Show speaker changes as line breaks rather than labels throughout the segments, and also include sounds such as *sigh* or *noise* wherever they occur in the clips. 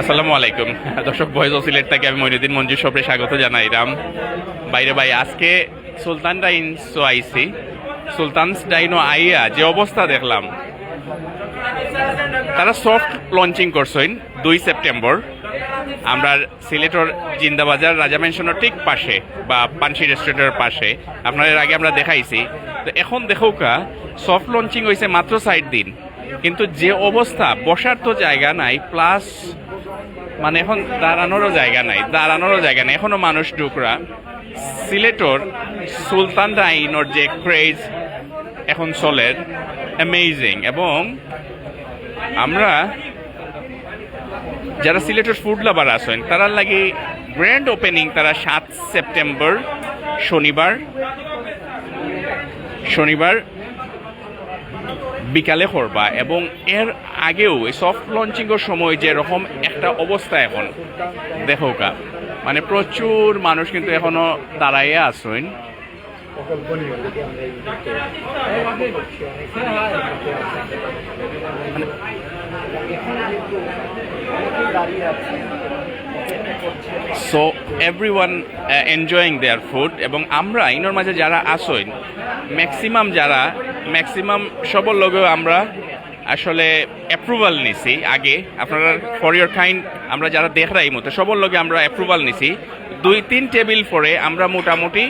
আসসালামু আলাইকুম। দর্শক ভয়েস অফ সিলেট থেকে আমি মইনুদ্দিন মঞ্জু সবরে স্বাগত জানাই, রাম। বাইরে ভাই, আজকে সুলতান ডাইনসো আইসি। সুলতানস ডাইনো আইয়া যে অবস্থা দেখলাম, তারা সফট লঞ্চিং করছেন দুই সেপ্টেম্বর। আমরা সিলেটর জিন্দাবাজার, রাজা মেনশনের ঠিক পাশে বা পানসি রেস্টুরেন্টের পাশে। আপনার আগে আমরা দেখাইছি। তো এখন দেখোকা সফট লঞ্চিং হয়েছে মাত্র সাইট দিন। কিন্তু যে অবস্থা, বসার তো জায়গা নাই প্লাস মানে এখন দাঁড়ানোরও জায়গা নাই, দাঁড়ানোরও জায়গা নাই। এখনও মানুষ ডুকরা। সিলেটর সুলতান ডাইনোর যে ক্রেজ এখন চলে অ্যামেজিং এবং আমরা যারা সিলেটের ফুড লাভার আছেন তারা লাগে গ্র্যান্ড ওপেনিং তারা সাত সেপ্টেম্বর, শনিবার শনিবার বিকালে করবা এবং এর আগেও সফট লঞ্চিংয়ের সময় যে যেরকম একটা অবস্থা এখন। দেখো কা মানে প্রচুর মানুষ কিন্তু এখনও দাঁড়াইয়া আসেন so everyone enjoying their food এবং আমরা ইনোর মাঝে যারা আসইন ম্যাক্সিমাম যারা ম্যাক্সিমাম সবর লোকেও আমরা আসলে অ্যাপ্রুভাল নিছি আগে। আপনারা ফর ইয়োর কাইন্ড আমরা যারা দেখরা এই মতো সবর লগে আমরা অ্যাপ্রুভাল নিছি। দুই, তিন টেবিল পরে আমরা মোটামুটি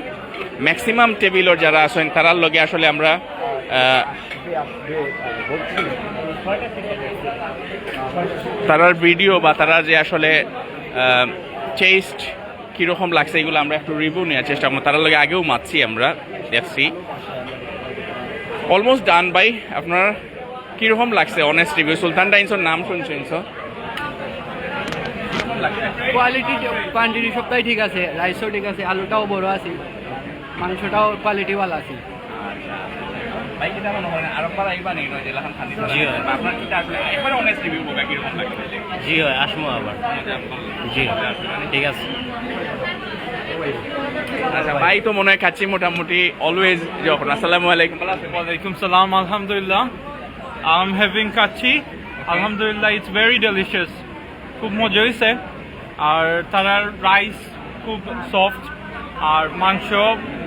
ম্যাক্সিমাম টেবিলর যারা আছেন, তারার লগে আসলে আমরা তারার ভিডিও বা তারা যে আসলে চেস্ট কীরকম লাগছে এগুলো আমরা একটু রিভিউ নেওয়ার চেষ্টা করব। তার লগে আগেও মারছি আমরা, দেখছি। অলমোস্ট ডান বাই। আপনার কীরকম লাগছে? অনেস্ট রিভিউ সুলতান ডাইন্সর নাম শুনছেন সো
কোয়ালিটি কোয়ান্টিটি সবটাই ঠিক আছে। রাইসও ঠিক আছে আলুটাও বড় আছে। মাংসটাও কোয়ালিটি ভালো আছে।
ভাই
জি হয়। হয় আসমো আবার। জি। ঠিক আছে।
ভাই তো মনে হয় খাচ্ছি মোটামুটি অলওয়েজ যখন। আসসালামু আলাইকুম। আছেন?
Walaikum salam, alhamdulillah. I'm having kachi. Alhamdulillah, it's very delicious. খুব মজা হয়েছে। আর তারার রাইস খুব সফট আর মাংস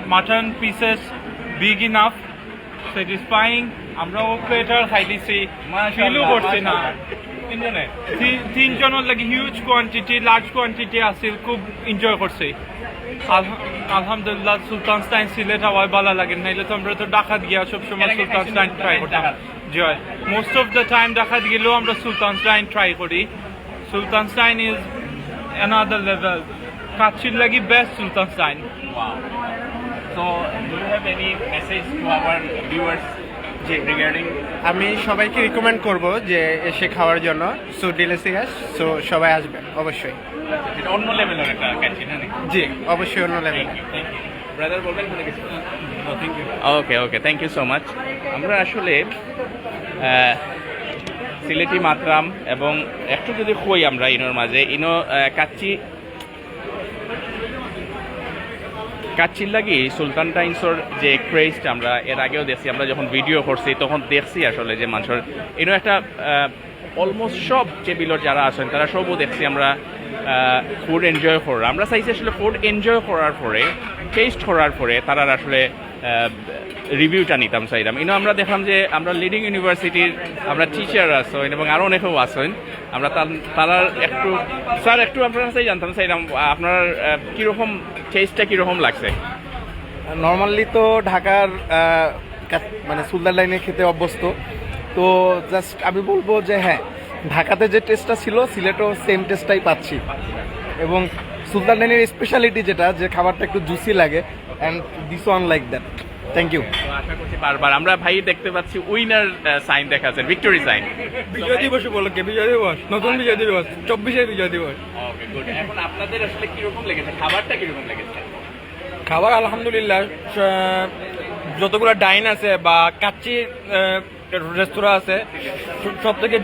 mutton pieces big enough satisfying আমরাও প্লেটার খাই দিছি ফিলও করছি না।
তিনজনে?
তিন- তিনজনের লাগে হিউজ কোয়ান্টিটি লার্জ কোয়ান্টিটি আছিল খুব এনজয় করছি। আলহামদুলিল্লাহ সুলতান স্টাইন সিলেট হাওয়ায় ভালো লাগে। নাইলে তো আমরা তো ডাকাত গিয়া সবসময় সুলতান স্টাইন ট্রাই? করতাম। জয়। মোস্ট অফ দ্য টাইম ডাকাত গেলেও আমরা সুলতান স্টাইন ট্রাই করি। Sultan's Dine is another level কাচ্ছির লাগি best Sultan's Dine.
So, do you have any message to our viewers?
আমি সবাইকে রিকমেন্ড করব যে এসে খাওয়ার জন্য। সো ডিলিসিয়াস সো সবাই আসবেন অবশ্যই।
অন্য লেভেলের একটা ক্যান্টিন
জি অবশ্যই অন্য লেভেল
ব্রাদার বলবেন okay okay thank you so much আমরা আসলে সিলেটি মাতরাম এবং একটু যদি কই আমরা ইনোর মাঝে। ইনো কাচ্চি কাচ্চির লাগি সুলতান টাইমসর যে ক্রেজটা আমরা এর আগেও দেখছি, আমরা যখন ভিডিও করছি, তখন দেখছি আসলে যে মানুষের এরও একটা অলমোস্ট সব টেবিলর যারা আছেন, তারা সবও দেখছি আমরা ফুড এনজয় করার আমরা চাইছি আসলে ফুড এনজয় করার পরে টেস্ট করার পরে তারা আসলে রিভিউটা নিতাম চাইলাম ইনো আমরা দেখলাম যে আমরা লিডিং ইউনিভার্সিটির আমরা টিচার আছেন এবং আরও অনেকেও আছেন। আমরা তার- একটু, স্যার, একটু আপনার কাছেই জানতাম চাইলাম আপনার কীরকম টেস্টটা কীরকম লাগছে?
নর্মালি তো ঢাকার মানে সুলতান লাইনে খেতে অভ্যস্ত। তো জাস্ট আমি বলব যে হ্যাঁ ঢাকাতে যে টেস্টটা ছিল, সিলেটও সেম টেস্টটাই পাচ্ছি। এবং সুলতান লাইনের স্পেশালিটি যেটা, যে খাবারটা একটু জুসি লাগে and this one like that thank you
আশা করছি বারবার। আমরা ভাই দেখতে পাচ্ছি উইনার সাইন দেখা যাচ্ছে ভিক্টোরি সাইন।
বিজয় দিবস উপলক্ষে বিজয় দিবস নতুন বিজয় দিবস চব্বিশে বিজয় দিবস।
ওকে গুড এখন আপনাদের আসলে কীরকম লেগেছে? খাবারটা কীরকম লেগেছে?
খাবার আলহামদুলিল্লাহ যতগুলো ডাইন আছে বা কাচ্চি রেস্তোরাঁ আছে সব থেকে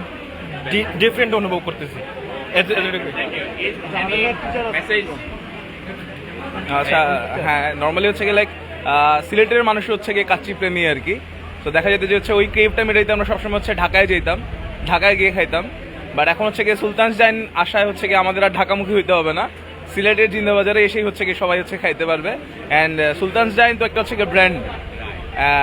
ডিফারেন্ট অনুভব করতেছি।
আচ্ছা হ্যাঁ নর্মালি হচ্ছে গিয়ে লাইক সিলেটের মানুষ হচ্ছে গিয়ে কাচ্চি প্রেমী আর কি তো দেখা যেত যে হচ্ছে ওই ক্রেভটা মেটাইতে আমরা সবসময় হচ্ছে ঢাকায় যেতাম ঢাকায় গিয়ে খাইতাম বাট এখন হচ্ছে গিয়ে সুলতানস ডাইন আশায় হচ্ছে গিয়ে আমাদের আর ঢাকামুখী হইতে হবে না সিলেটের জিন্দাবাজারে এসেই হচ্ছে গিয়ে সবাই হচ্ছে খাইতে পারবে অ্যান্ড সুলতানস ডাইন তো একটা হচ্ছে গিয়ে ব্র্যান্ড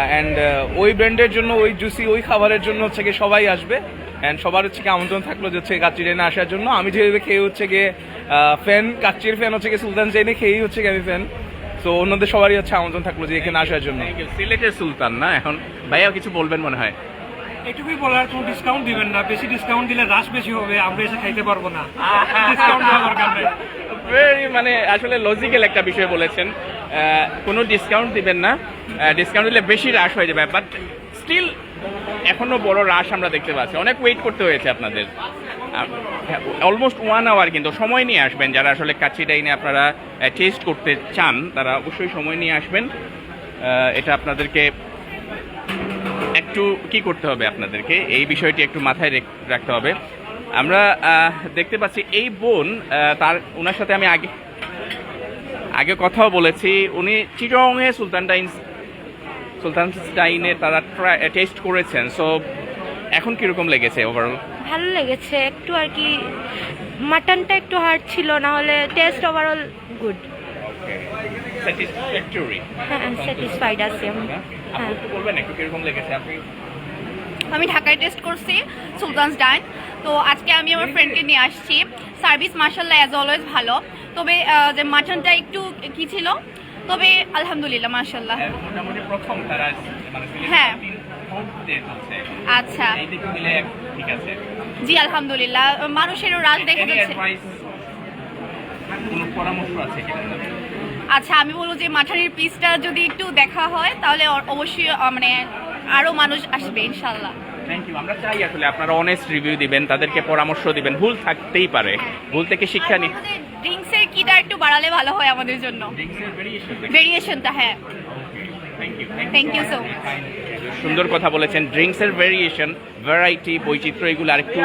অ্যান্ড ওই ব্র্যান্ডের জন্য ওই জুসি ওই খাবারের জন্য হচ্ছে গিয়ে সবাই আসবে অ্যান্ড সবার হচ্ছে কি আমন্ত্রণ থাকল যে হচ্ছে কাচ্চি ডাইনে আসার জন্য আমি যেভাবে খেয়ে হচ্ছে গিয়ে ফ্যান কাচ্চির ফ্যান হচ্ছে গিয়ে সুলতান ডাইনে খেয়েই হচ্ছে গিয়ে আমি ফ্যান তো অন্যদের সবারই হচ্ছে আমন্ত্রণ থাকল যে এখানে আসার জন্য।
সিলেটের সুলতান না? এখন ভাইয়া কিছু বলবেন মনে হয়।
এটুকুই বলার কোনো ডিসকাউন্ট দিবেন না। বেশি ডিসকাউন্ট দিলে রাশ বেশি হবে আমরা এসে খাইতে পারব না। ডিসকাউন্ট দেওয়া দরকার নেই।
ভেরি মানে আসলে লজিক্যাল একটা বিষয় বলেছেন। কোনো ডিসকাউন্ট দিবেন না। ডিসকাউন্ট দিলে বেশি রাশ হয়ে যাবে বাট স্টিল এখনও বড় রাশ আমরা দেখতে পাচ্ছি। অনেক ওয়েট করতে হয়েছে আপনাদের। অলমোস্ট ওয়ান আওয়ার কিন্তু সময় নিয়ে আসবেন। যারা আসলে কাচ্চি ডাইনে আপনারা টেস্ট করতে চান, তারা অবশ্যই সময় নিয়ে আসবেন। এটা আপনাদেরকে একটু কি করতে হবে আপনাদেরকে? এই বিষয়টি একটু মাথায় রেখ- রাখতে হবে। আমরা দেখতে পাচ্ছি এই বোন তার, ওনার সাথে আমি আগে আগে কথাও বলেছি। উনি চিটংয়ে সুলতান ডাইন সুলতান ডাইনে তারা টেস্ট করেছেন সো এখন কীরকম লেগেছে ওভারঅল
ভালো লেগেছে একটু আর কি মাটনটা একটু হার্ড ছিল না হলে টেস্ট ওভারঅল গুড
স্যাটিসফ্যাক্টরি
হ্যাঁ স্যাটিসফাইড আছি আমি।
আপনি
হ্যাঁ
বলবেন একটু কীরকম লেগেছে? আপনি
আমি ঢাকায় টেস্ট করছি সুলতানস ডাইন তো আজকে আমি আমার ফ্রেন্ডকে নিয়ে আসছি। সার্ভিস মার্শাল্লাহ অ্যাজ অলওয়েজ ভালো। তবে যে মাটনটা একটু কি ছিল? তবে আলহামদুলিল্লাহ মার্শাল্লাহ
আহ, মোটামুটি প্রথম তারা মানে
হ্যাঁ। আচ্ছা।
ঠিক আছে।
জি আলহামদুলিল্লাহ মানুষেরও রাজ দেখা যাচ্ছে। আচ্ছা আমি বলব যে মাঠানির পিসটা যদি একটু দেখা হয় তাহলে অবশ্যই মানে আরও মানুষ আসবে ইনশাল্লাহ
থ্যাংক ইউ আমরা চাই আসলে আপনারা অনেস্ট রিভিউ দিবেন তাদেরকে পরামর্শ দিবেন। ভুল থাকতেই পারে। ভুল থেকে শিক্ষা নি
ড্রিঙ্কসের কিটা একটু বাড়ালে ভালো হয় আমাদের জন্য। ভেরিয়েশনটা হ্যাঁ। থ্যাংক ইউ সো
সুন্দর কথা বলেছেন। ড্রিঙ্কসের ভেরিয়েশন ভ্যারাইটি বৈচিত্র্য এগুলো আরেকটু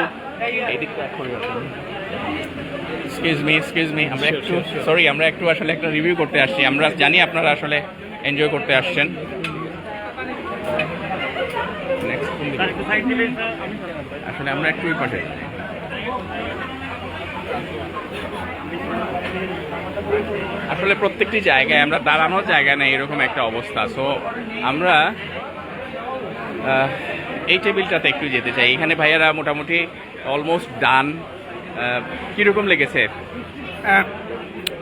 এদিকটা এক্সকিউজ মি এক্সকিউজ মি আমরা একটু সরি আমরা একটু আসলে একটা রিভিউ করতে আসছি। আমরা জানি আপনারা আসলে এনজয় করতে আসছেন। আসলে আমরা একটু পাশে। আসলে প্রত্যেকটি জায়গায় আমরা দাঁড়ানোর জায়গা নেই, এরকম একটা অবস্থা। সো আমরা এই টেবিলটাতে একটু যেতে চাই। এখানে ভাইয়ারা মোটামুটি অলমোস্ট ডান কীরকম লেগেছে?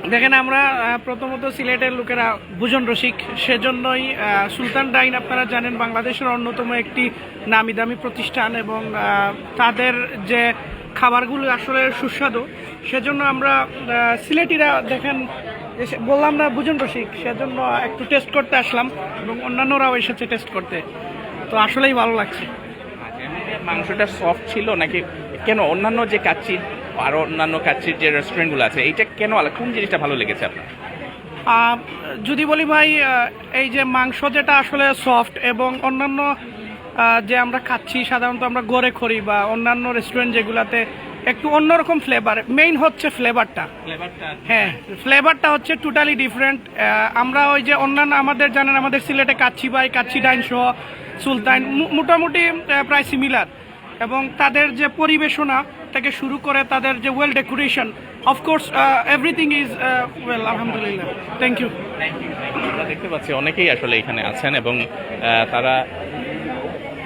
দেখেন আমরা প্রথমত সিলেটের লোকেরা ভোজন রসিক সেজন্যই সুলতান ডাইন আপনারা জানেন বাংলাদেশের অন্যতম একটি নামি দামি প্রতিষ্ঠান এবং তাদের যে খাবারগুলো আসলে সুস্বাদু সেজন্য আমরা সিলেটিরা দেখেন বললাম না ভোজন রসিক সেজন্য একটু টেস্ট করতে আসলাম এবং অন্যান্যরাও এসেছে টেস্ট করতে। তো আসলেই ভালো লাগছে।
আচ্ছা, মাংসটা সফট ছিল নাকি? কেন? অন্যান্য যে কাচ্চি আর অন্যান্য কাচ্চির যে রেস্টুরেন্টগুলো আছে এইটা কেন আলাদা? কোন জিনিসটা ভালো লেগেছে আপনার?
যদি বলি ভাই এই যে মাংস যেটা আসলে সফট এবং অন্যান্য যে আমরা খাচ্ছি সাধারণত আমরা গড়ে খড়ি বা অন্যান্য রেস্টুরেন্ট যেগুলাতে একটু অন্যরকম ফ্লেভার মেইন হচ্ছে ফ্লেভারটা হ্যাঁ ফ্লেভারটা হচ্ছে টোটালি ডিফারেন্ট আমরা ওই যে অন্যান্য আমাদের জানেন আমাদের সিলেটে কাচ্চি বাই কাচ্চি ডাইন সহ সুলতান মোটামুটি প্রায় সিমিলার এবং তাদের যে পরিবেশনা থেকে শুরু করে তাদের যে well decoration of course everything is well আলহামদুলিল্লাহ। থ্যাংক ইউ
আমরা দেখতে পাচ্ছি অনেকেই আসলে এখানে আছেন এবং তারা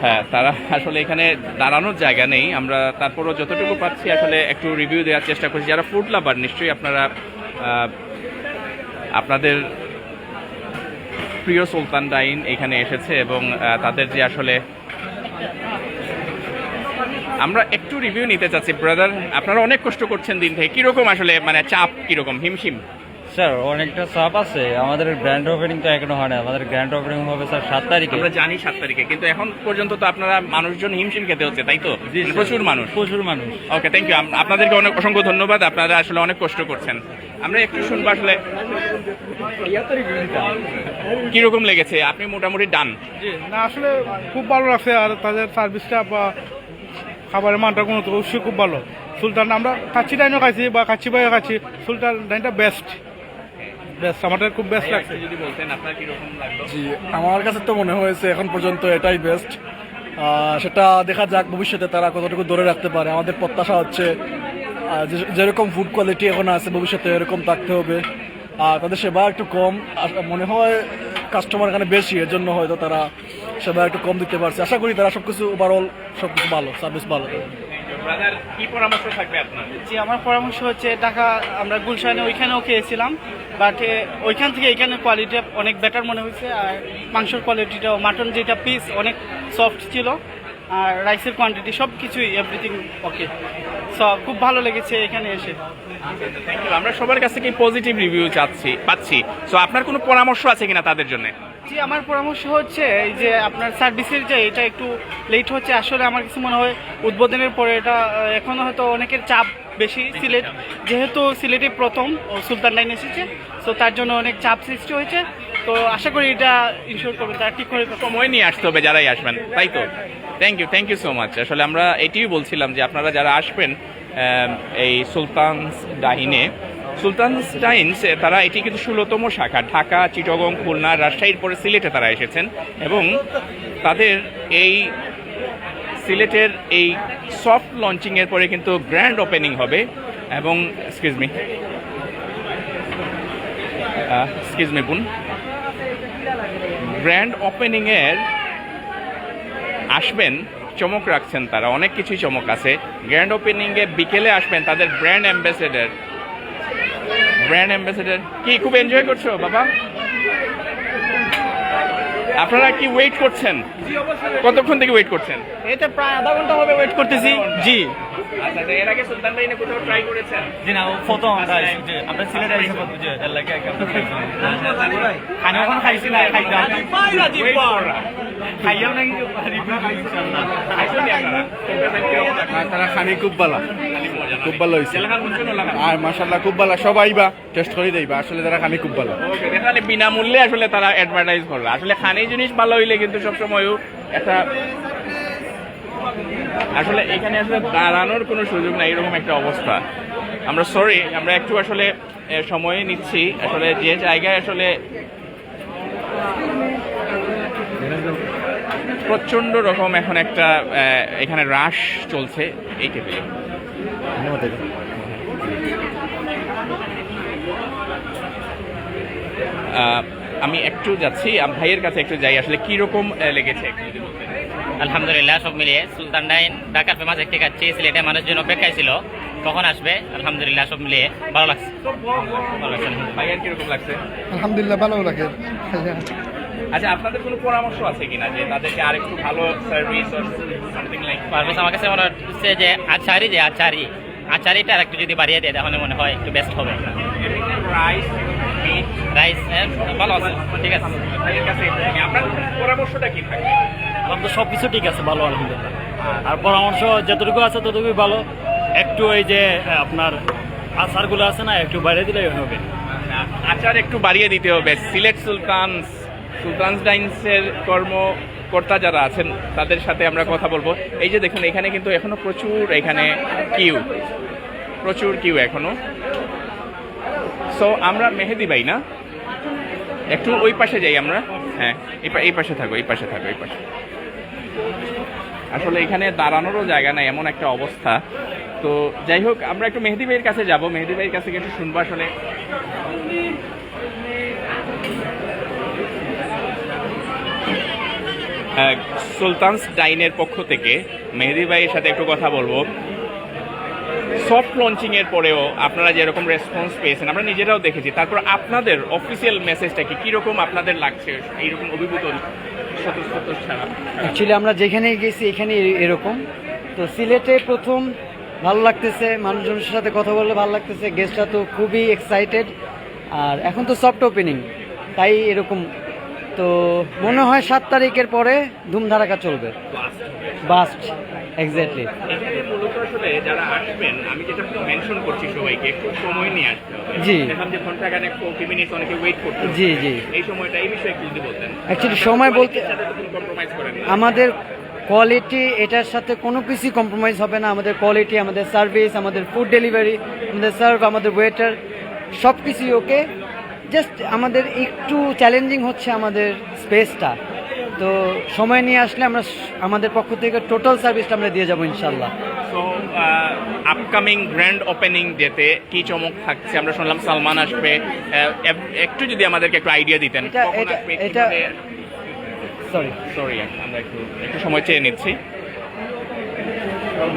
হ্যাঁ তারা আসলে এখানে দাঁড়ানোর জায়গা নেই। আমরা তারপরও যতটুকু পাচ্ছি আসলে একটু রিভিউ দেওয়ার চেষ্টা করছি। যারা ফুড লাভার নিশ্চয়ই আপনারা আপনাদের প্রিয় সুলতান ডাইন এখানে এসেছে এবং তাদের যে আসলে, আমরা রিভিউ নিতে চাচ্ছি ব্রাদার আপনারা অনেক কষ্ট করছেন দিন থেকে। কীরকম আসলে মানে চাপ কীরকম? হিমশিম?
স্যার অনেকটা চাপ আছে। আমাদের গ্র্যান্ড ওপেনিং তো এখনও হয় না আমাদের গ্র্যান্ড ওপেনিং হবে স্যার সাত তারিখে।
আমরা জানি সাত তারিখে কিন্তু এখন পর্যন্ত তো আপনারা মানুষজন হিমশিম খেতে হচ্ছে তাই তো? প্রচুর মানুষ।
প্রচুর মানুষ।
ওকে থ্যাংক ইউ আপনাদেরকে অনেক অসংখ্য ধন্যবাদ। আপনারা আসলে অনেক কষ্ট করছেন। আমরা একটু শুনব আসলে কীরকম লেগেছে? আপনি মোটামুটি ডান
না আসলে খুব ভালো লাগছে আর তাদের সার্ভিসটা বা খাবারের মানটা কোনো অবশ্যই খুব ভালো। সুলতান আমরা কাচ্চি ডাইনও খাইছি বা কাচ্চি বাইও খাচ্ছি। সুলতান ডাইনটা বেস্ট বেস্ট আমাদের খুব বেস্ট লাগছে।
যদি বলতেন আপনার কীরকম লাগল?
জি আমার কাছে তো মনে হয়েছে এখন পর্যন্ত এটাই বেস্ট
সেটা দেখা যাক ভবিষ্যতে তারা কতটুকু ধরে রাখতে পারে। আমাদের প্রত্যাশা হচ্ছে যেরকম ফুড কোয়ালিটি এখন আছে ভবিষ্যতে এরকম থাকতে হবে। আর তাদের সেবা একটু কম। আর মনে হয় কাস্টমার এখানে বেশি এর জন্য হয়তো তারা সেবা একটু কম দিতে পারছে। আশা করি তারা সবকিছু ওভারঅল সবকিছু ভালো সার্ভিস ভালো।
ব্রাদার কি পরামর্শ থাকবে আপনার?
জি আমার পরামর্শ হচ্ছে ঢাকা আমরা গুলশানে ওইখানেও খেয়েছিলাম বাট ওইখান থেকে এখানে কোয়ালিটি অনেক বেটার মনে হয়েছে আর মাংসের কোয়ালিটিটাও মাটন যেটা পিস অনেক সফট ছিল আর রাইসের কোয়ান্টিটি সব কিছুই এভরিথিং ওকে সব খুব ভালো লেগেছে এখানে এসে।
আমরা সবার কাছ থেকে পজিটিভ রিভিউ চাচ্ছি পাচ্ছি। সো আপনার কোনো পরামর্শ আছে কিনা তাদের জন্য?
জি আমার পরামর্শ হচ্ছে এই যে আপনার সার্ভিসের যে এটা একটু লেট হচ্ছে আসলে আমার কিছু মনে হয় উদ্বোধনের পরে এটা আহ, এখনও হয়তো অনেকের চাপ বেশি সিলেট যেহেতু সিলেটে প্রথম সুলতান লাইন এসেছে তো তার জন্য অনেক চাপ সৃষ্টি হয়েছে তো আশা করি এটা ইনশোর করবে তারা ঠিক করে
সময় নিয়ে আসতে হবে যারাই আসবেন তাই তো? Thank you thank you so much আসলে আমরা এটিই বলছিলাম যে আপনারা যারা আসবেন এই সুলতানস ডাইনে সুলতানস ডাইনস তারা এটি কিন্তু ষোলোতম শাখা। ঢাকা, চিটগং, খুলনা, রাজশাহীর পরে সিলেটে তারা এসেছেন এবং তাদের এই সিলেটের এই সফট লঞ্চিংয়ের পরে কিন্তু গ্র্যান্ড ওপেনিং হবে এবং, এক্সকিউজ মি মি বোন, গ্র্যান্ড ওপেনিংয়ের আসবেন, চমক রাখছেন তারা, অনেক কিছুই চমক আছে। গ্র্যান্ড ওপেনিংয়ে বিকেলে আসবেন তাদের ব্র্যান্ড অ্যাম্বাসেডার ব্র্যান্ড অ্যাম্বাসেডার কি খুব এনজয় করছ বাবা? আপনারা কি ওয়েট করছেন? কতক্ষণ থেকে ওয়েট করছেন?
এটা প্রায় আধা ঘণ্টা হবে ওয়েট করতেছি। জি।
আচ্ছা এর আগে সুলতান ডাইনে কোথাও ট্রাই করেছেন?
জি না প্রথম আপনার সিলেটে এসে খাইছি না। খাইয়াও
নি?
তারা খানি খুব ভালো খুব হয়েছে? আর মাসাল্লাহ খুব ভালো সবাই বা টেস্ট করে আসলে তারা খানি খুব ভালো
ওকে বিনামূল্যে আসলে তারা অ্যাডভার্টাইজ করবে আসলে খানি জিনিস ভালো হইলে কিন্তু সবসময়ও একটা আসলে এখানে আসলে দাঁড়ানোর কোনো সুযোগ নাই এরকম একটা অবস্থা। আমরা সরি আমরা একটু আসলে সময় নিচ্ছি। আসলে যে জায়গায় আসলে প্রচণ্ড রকম এখন একটা আহ, এখানে রাশ চলছে এই আহ, আমি একটু যাচ্ছি ভাইয়ের কাছে একটু যাই আসলে কি রকম লেগেছে
আলহামদুলিল্লাহ সব মিলিয়ে সুলতান ডাইন ঢাকার ফেমাস একটি কাচ্ছি সিলেটে মানুষজন অপেক্ষায় ছিল। কখন আসবে? আলহামদুলিল্লাহ সব মিলিয়ে ভালো লাগছে। ভালো লাগছে
ভাইয়ের কীরকম লাগছে?
আলহামদুলিল্লাহ ভালো লাগে।
আচ্ছা আপনাদের কোনো পরামর্শ আছে কিনা যে তাদেরকে আরেকটু ভালো service or something like
Parvez আমার কাছে মনে হচ্ছে যে আচারি যে আচারি আচারিটা আরেকটু যদি বাড়িয়ে দেয় তাহলে মনে হয় একটু বেস্ট হবে।
রাইস মিট
রাইস ভালো আছে ঠিক আছে।
একটু। আপনার পরামর্শটা কি থাকবে
সব কিছু ঠিক আছে ভালো আলহামদুলিল্লাহ। আর পরামর্শ যতটুকু আছে ততটুকুই ভালো। একটু ওই যে আপনার আচারগুলো আছে না একটু বাড়িয়ে দিলেই হবে।
আচার একটু বাড়িয়ে দিতে হবে। সিলেট সুলতানস সুলতানস ডাইন্সের কর্মকর্তা যারা আছেন, তাদের সাথে আমরা কথা বলব। এই যে দেখুন, এখানে কিন্তু এখনও প্রচুর এখানে কিউ প্রচুর কিউ এখনও। সো আমরা মেহেদি ভাই না? একটু ওই পাশে যাই আমরা। হ্যাঁ এই পাশে থাকো, এই পাশে থাকো, এই পাশে। আসলে এখানে দাঁড়ানোরও জায়গা নাই, এমন একটা অবস্থা। তো যাই হোক, আমরা একটু মেহেদি ভাইয়ের কাছে যাব। মেহেদি ভাইয়ের কাছে একটু শুনব আসলে। সুলতানস ডাইনের পক্ষ থেকে মেহেদি ভাইয়ের সাথে একটু কথা বলব। সফট লঞ্চিংয়ের পরেও আপনারা যেরকম রেসপন্স পেয়েছেন, আমরা নিজেরাও দেখেছি। তারপর আপনাদের অফিসিয়াল মেসেজটা কি? কীরকম আপনাদের লাগছে? এইরকম অভিভূত
অ্যাকচুয়ালি আমরা যেখানে গেছি এখানে এরকম। তো সিলেটে প্রথম ভালো লাগতেছে, মানুষজনের সাথে কথা বললে ভালো লাগতেছে গেস্টরা তো খুবই এক্সাইটেড আর এখন তো সফট ওপেনিং তাই এরকম তো মনে হয় সাত তারিখের পরে ধুমধারাকা চলবে। বাস্ট এক্স্যাক্টলি
এখানে মূলত আসলে যারা আসবেন আমি যেটা মেনশন করছি সবাইকে একটু সময় নিয়ে আসতে হবে।
জি।
দেখলাম যে ঘণ্টা ফোর্টি অনেকে ওয়েট করতে
জি জি।
এই সময়টা এই বিষয়ে একটু যদি বলতেন।
Actually সময় বলতে-
কম্প্রোমাইজ করেন
আমাদের কোয়ালিটি এটার সাথে কোনো কিছু কম্প্রোমাইজ হবে না। আমাদের কোয়ালিটি আমাদের সার্ভিস আমাদের ফুড ডেলিভারি আমাদের সার্ভ আমাদের ওয়েটার সব কিছুই ওকে জাস্ট আমাদের একটু চ্যালেঞ্জিং হচ্ছে আমাদের স্পেসটা তো সময় নিয়ে আসলে আমরা আমাদের পক্ষ থেকে টোটাল সার্ভিসটা আমরা দিয়ে যাব ইনশাল্লাহ
সো আপকামিং গ্র্যান্ড ওপেনিং ডেতে কি চমক থাকছে? আমরা শুনলাম সালমান আসবে। একটু যদি আমাদেরকে একটু আইডিয়া দিতেন।
এটা- সরি
সরি আমরা একটু একটু সময় চেয়ে নিচ্ছি।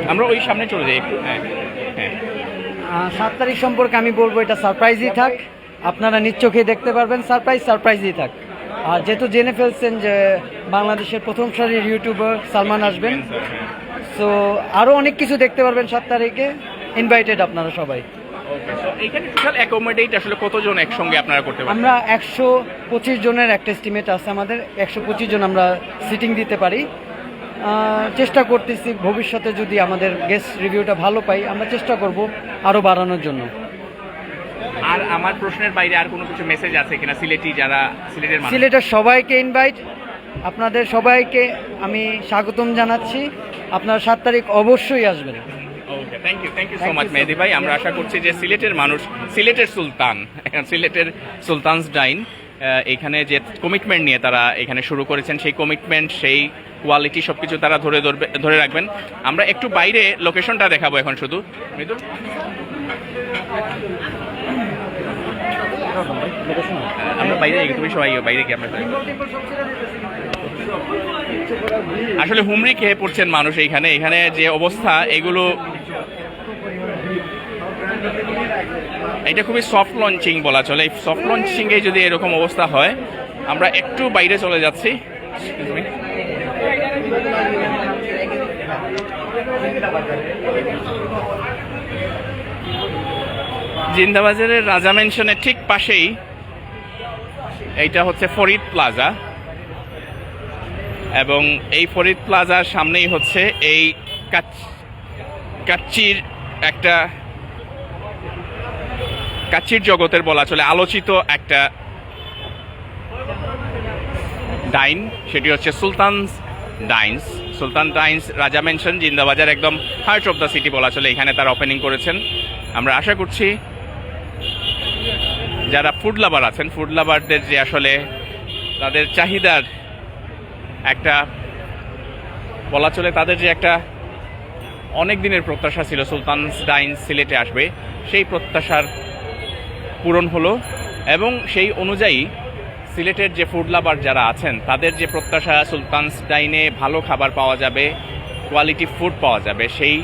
আমরা ওই সামনে চলে যাই একটু। হ্যাঁ হ্যাঁ।
সাত তারিখ সম্পর্কে আমি বলব এটা সারপ্রাইজই থাক। আপনারা নিজ চোখে দেখতে পারবেন সারপ্রাইজ সারপ্রাইজই থাক। আর যেহেতু জেনে ফেলছেন যে বাংলাদেশের প্রথম সারির ইউটিউবার সালমান আসবেন সো আরও অনেক কিছু দেখতে পারবেন সাত তারিখে। ইনভাইটেড আপনারা সবাই।
ওকে টোটাল অ্যাকোমোডেট আসলে কতজন একসঙ্গে আপনারা করতে পারেন
আমরা একশো পঁচিশ জনের একটা এস্টিমেট আছে আমাদের একশো পঁচিশ জন আমরা সিটিং দিতে পারি। চেষ্টা করতেছি ভবিষ্যতে যদি আমাদের গেস্ট রিভিউটা ভালো পাই আমরা চেষ্টা করব আরও বাড়ানোর জন্য।
আর আমার প্রশ্নের বাইরে আর কোনো কিছু মেসেজ আছে কিনা? সিলেটি যারা সিলেটের মানুষ।
সিলেটের সবাইকে ইনভাইট আপনাদের সবাইকে আমি স্বাগতম জানাচ্ছি। আপনার সাত তারিখ অবশ্যই আসবেন।
Okay thank you thank you so much Mehedi ভাই। আমরা আশা করছি যে সিলেটের মানুষ সিলেটের সুলতান *laughs* সিলেটের সুলতানস ডাইন এখানে যে কমিটমেন্ট নিয়ে তারা এখানে শুরু করেছেন সেই কমিটমেন্ট সেই কোয়ালিটি সব কিছু তারা ধরে ধরবে ধরে রাখবেন। আমরা একটু বাইরে লোকেশনটা দেখাবো এখন শুধু। মৃদুল আমরা বাইরে সবাই বাইরে আসলে হুমড়ি খেয়ে পড়ছেন মানুষ এইখানে। এখানে যে অবস্থা, এগুলো এটা খুবই সফট লঞ্চিং বলা চলে। এই সফট লঞ্চিং এ যদি এরকম অবস্থা হয়, আমরা একটু বাইরে চলে যাচ্ছি. জিন্দাবাজারের রাজা মেনশনের ঠিক পাশেই এইটা হচ্ছে ফরিদ প্লাজা এবং এই ফরিদ প্লাজার সামনেই হচ্ছে এই কাচ- কাচ্চির একটা কাচ্চির জগতের বলা চলে, আলোচিত একটা ডাইন, সেটি হচ্ছে Sultan's dines. Sultan dines Raja mansion Zindabazar একদম হার্ট অফ দ্য সিটি বলা চলে, এখানে তার ওপেনিং করেছেন। আমরা আশা করছি যারা ফুড লাভার আছেন ফুড লাভারদের যে আসলে তাদের চাহিদার একটা বলা চলে তাদের যে একটা অনেক দিনের প্রত্যাশা ছিল, সুলতান ডাইন সিলেটে আসবে, সেই প্রত্যাশার পূরণ হলো এবং সেই অনুযায়ী সিলেটের যে ফুড লাভার যারা আছেন, তাদের যে প্রত্যাশা সুলতানস ডাইনে ভালো খাবার পাওয়া যাবে কোয়ালিটি ফুড পাওয়া যাবে, সেই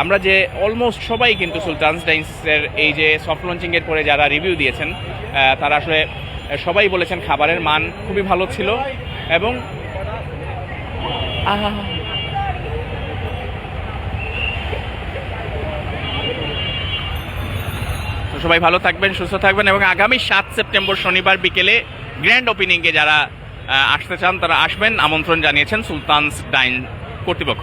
আমরা যে অলমোস্ট সবাই কিন্তু সুলতানস ডাইন্সের এই যে সফট লঞ্চিংয়ের পরে যারা রিভিউ দিয়েছেন তারা আসলে সবাই বলেছেন খাবারের মান খুবই ভালো ছিল এবং সবাই ভালো থাকবেন, সুস্থ থাকবেন এবং আগামী সাত সেপ্টেম্বর শনিবার বিকেলে গ্র্যান্ড ওপেনিংয়ে যারা আসতে চান, তারা আসবেন। আমন্ত্রণ জানিয়েছেন সুলতানস ডাইন কর্তৃপক্ষ।